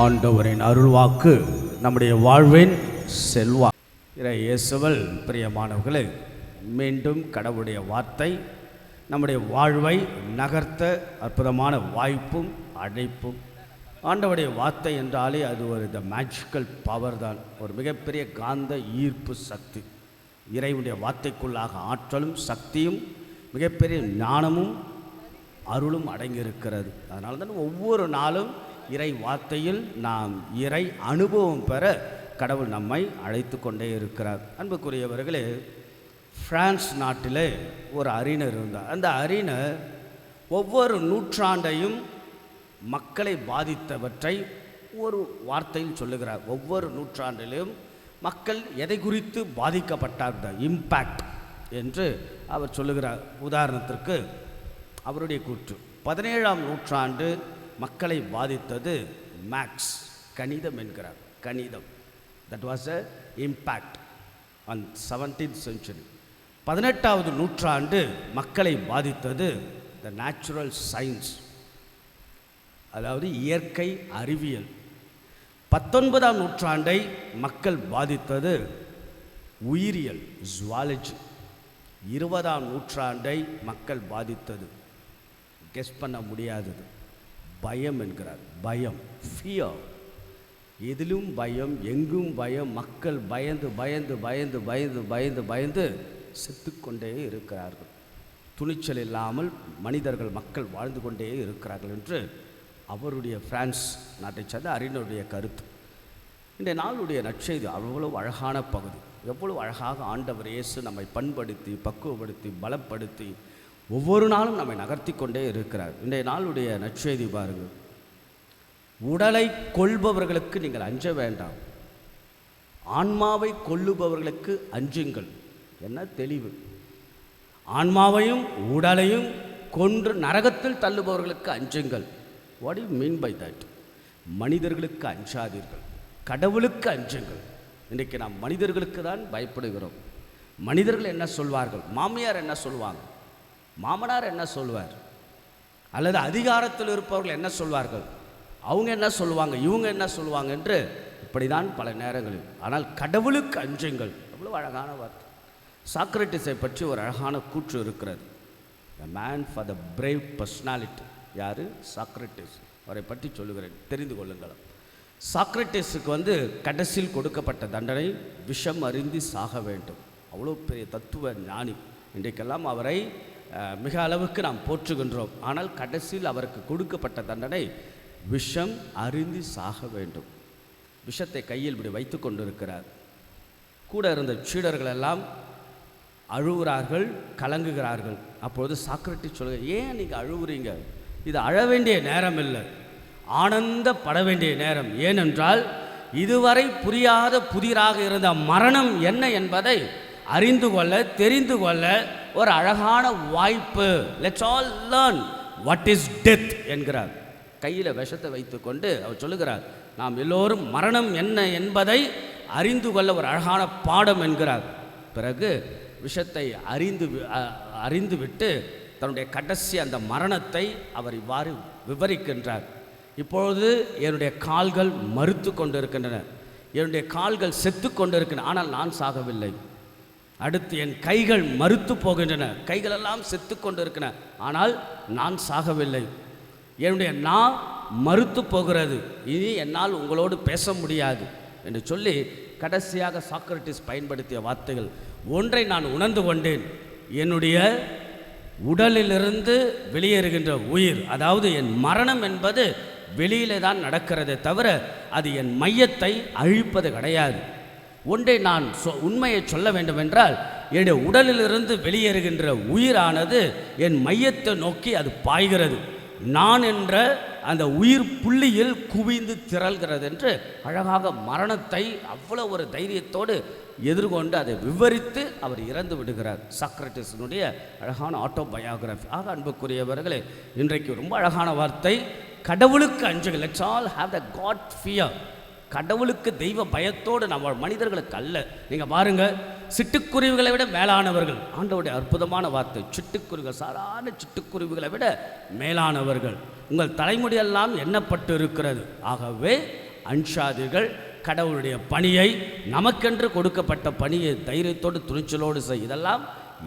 ஆண்டவரின் அருள்வாக்கு நம்முடைய வாழ்வின் செல்வா. இறை இயேசுவல் பிரியமானவர்களே மீண்டும் கடவுளுடைய வார்த்தை நம்முடைய வாழ்வை நகர்த்த அற்புதமான வாய்ப்பும் அழைப்பும். ஆண்டவுடைய வார்த்தை என்றாலே அது ஒரு த மேஜிக்கல் பவர் தான். ஒரு மிகப்பெரிய காந்த ஈர்ப்பு சக்தி. இறைவனுடைய வார்த்தைக்குள்ளாக ஆற்றலும் சக்தியும் மிகப்பெரிய ஞானமும் அருளும் அடங்கியிருக்கிறது. அதனால தான் ஒவ்வொரு நாளும் இறை வார்த்தையில் நாம் இறை அனுபவம் பெற கடவுள் நம்மை அழைத்து கொண்டே இருக்கிறார். அன்புக்குரியவர்களே பிரான்ஸ் நாட்டிலே ஒரு அறிஞர் இருந்தார். அந்த அறிஞர் ஒவ்வொரு நூற்றாண்டையும் மக்களை பாதித்தவற்றை ஒரு வார்த்தையில் சொல்லுகிறார். ஒவ்வொரு நூற்றாண்டிலும் மக்கள் எதை குறித்து பாதிக்கப்பட்டார் த இம்பேக்ட் என்று அவர் சொல்லுகிறார். உதாரணத்திற்கு அவருடைய கூற்று. பதினேழாம் நூற்றாண்டு மக்களை பாதித்தது மேக்ஸ் கணிதம் என்கிறார். கணிதம். That was a impact on seventeenth century பதினெட்டாவது நூற்றாண்டு மக்களை பாதித்தது த நேச்சுரல் சயின்ஸ் அதாவது இயற்கை அறிவியல். பத்தொன்பதாம் நூற்றாண்டை மக்கள் பாதித்தது உயிரியல் ஜுவாலஜி இருபதாம் நூற்றாண்டை மக்கள் பாதித்தது. கெஸ் பண்ண முடியாதது. பயம் என்கிறார். பயம் ஃபியர் எதிலும் பயம் எங்கும் பயம் மக்கள் பயந்து பயந்து பயந்து பயந்து பயந்து பயந்து செத்துக்கொண்டே இருக்கிறார்கள். துணிச்சல் இல்லாமல் மனிதர்கள் மக்கள் வாழ்ந்து கொண்டே இருக்கிறார்கள் என்று அவருடைய பிரான்ஸ் நாட்டை சேர்ந்த அறிஞருடைய கருத்து. இன்றைய நாளுடைய நற்செய்தி அவ்வளவு அழகான பகுதி. எவ்வளவு அழகாக ஆண்டவர் இயேசு நம்மை பண்படுத்தி பக்குவப்படுத்தி பலப்படுத்தி ஒவ்வொரு நாளும் நம்மை நகர்த்தி கொண்டே இருக்கிறார். இன்றைய நாளுடைய நற்செய்தி பாருங்கள். உடலை கொள்பவர்களுக்கு நீங்கள் அஞ்ச வேண்டாம். ஆன்மாவை கொல்லுபவர்களுக்கு அஞ்சுங்கள். என்ன தெளிவு. ஆன்மாவையும் உடலையும் கொன்று நரகத்தில் தள்ளுபவர்களுக்கு அஞ்சுங்கள். What you mean by that மனிதர்களுக்கு அஞ்சாதீர்கள். கடவுளுக்கு அஞ்சுங்கள். இன்றைக்கு நாம் மனிதர்களுக்கு தான் பயப்படுகிறோம். மனிதர்கள் என்ன சொல்வார்கள்? மாமியார் என்ன சொல்வாங்க? மாமனார் என்ன சொல்வார்? அல்லது அதிகாரத்தில் இருப்பவர்கள் என்ன சொல்வார்கள்? அவங்க என்ன சொல்லுவாங்க? இவங்க என்ன சொல்லுவாங்க? என்று இப்படிதான் பல நேரங்களில். ஆனால் கடவுளுக்கு அஞ்சுங்கள். அவ்வளோ அழகான வார்த்தை. சாக்ரட்டிஸை பற்றி ஒரு அழகான கூற்று இருக்கிறது. The man for the brave personality யார்? சாக்ரட்டிஸ். அவரை பற்றி சொல்லுகிறேன். தெரிந்து கொள்ளுங்கள் சாக்ரட்டிஸுக்கு வந்து கடைசியில் கொடுக்கப்பட்ட தண்டனை விஷம் அறிந்து சாக வேண்டும். அவ்வளோ பெரிய தத்துவ ஞானி. இன்றைக்கெல்லாம் அவரை மிக அளவுக்கு நாம் போற்றுகின்றோம். ஆனால் கடைசியில் அவருக்கு கொடுக்கப்பட்ட தண்டனை விஷம் அருந்தி சாக வேண்டும். விஷத்தை கையில் இப்படி வைத்து கொண்டிருக்கிறார். கூட இருந்த சீடர்கள் எல்லாம் அழுகிறார்கள் கலங்குகிறார்கள். அப்பொழுது சாக்ரட்டி சொல்லுங்க ஏன் நீங்கள் அழுகுறீங்க இது அழ வேண்டிய நேரம் இல்லை ஆனந்தப்பட வேண்டிய நேரம். ஏனென்றால் இதுவரை புரியாத புதிராக இருந்த மரணம் என்ன என்பதை அறிந்து கொள்ள தெரிந்து கொள்ள ஒரு அழகான வாய்ப்பு. Let's all learn what is death என்கிறார். கையில் விஷத்தை வைத்துக்கொண்டு அவர் சொல்லுகிறார் நாம் எல்லோரும் மரணம் என்ன என்பதை அறிந்து கொள்ள ஒரு அழகான பாடம் என்கிறார். பிறகு விஷத்தை அறிந்து வி- அறிந்துவிட்டு தன்னுடைய கடைசி அந்த மரணத்தை அவர் இவ்வாறு விவரிக்கின்றார். இப்பொழுது என்னுடைய கால்கள் மறுத்து கொண்டிருக்கின்றன. என்னுடைய கால்கள் செத்து கொண்டிருக்கின்றன. ஆனால் நான் சாகவில்லை. அடுத்து என் கைகள் மறுத்து போகின்றன. கைகளெல்லாம் செத்து கொண்டிருக்கின்றன ஆனால் நான் சாகவில்லை. என்னுடைய நான் மறுத்து போகிறது. இனி என்னால் உங்களோடு பேச முடியாது என்று சொல்லி கடைசியாக சாக்ரட்டிஸ் பயன்படுத்திய வார்த்தைகள். ஒன்றை நான் உணர்ந்து கொண்டேன். என்னுடைய உடலிலிருந்து வெளியேறுகின்ற உயிர் அதாவது என் மரணம் என்பது வெளியிலே தான் நடக்கிறதே தவிர அது என் மையத்தை அழிப்பது கிடையாது. ஒன்றை நான் சொ உண்மையை சொல்ல வேண்டுமென்றால் என்னுடைய உடலிலிருந்து வெளியேறுகின்ற உயிரானது என் மையத்தை நோக்கி அது பாய்கிறது. நான் என்ற அந்த உயிர் புள்ளியில் குவிந்து திரள்கிறது என்று அழகாக மரணத்தை அவ்வளோ ஒரு தைரியத்தோடு எதிர்கொண்டு அதை விவரித்து அவர் இறந்து விடுகிறார். சாக்ரட்டிஸினுடைய அழகான ஆட்டோபயோகிராஃபி. ஆக அன்புக்குரியவர்களே இன்றைக்கு ரொம்ப அழகான வார்த்தை. கடவுளுக்கு அஞ்சுகள் let's all have the god fear கடவுளுக்கு தெய்வ பயத்தோடு நம்ம மனிதர்களுக்கு அல்ல நீங்கள் பாருங்க சிட்டுக்குருவிகளை விட மேலானவர்கள். ஆண்டவருடைய அற்புதமான வார்த்தை சிட்டுக்குருவிகள் சாதாரண சிட்டுக்குருவிகளை விட மேலானவர்கள். உங்கள் தலைமுடியெல்லாம் எண்ணப்பட்டு இருக்கிறது. ஆகவே அன்ஷாதிகள் கடவுளுடைய பணியை நமக்கென்று கொடுக்கப்பட்ட பணியை தைரியத்தோடு துணிச்சலோடு செய். இதெல்லாம்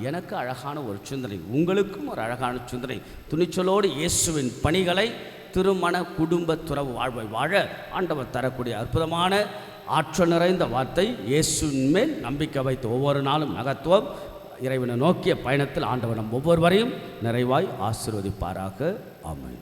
எனக்கு அழகான ஒரு சிந்தனை உங்களுக்கும் ஒரு அழகான சிந்தனை. துணிச்சலோடு இயேசுவின் பணிகளை திருமண குடும்ப துறவு வாழ்வை வாழ ஆண்டவர் தரக்கூடிய அற்புதமான ஆற்றல் நிறைந்த வார்த்தை இயேசுவின் மேல் நம்பிக்கை வைத்து ஒவ்வொரு நாளும் மகத்துவம் இறைவனை நோக்கிய பயணத்தில் ஆண்டவனம் ஒவ்வொருவரையும் நிறைவாய் ஆசீர்வதிப்பாராக. அமை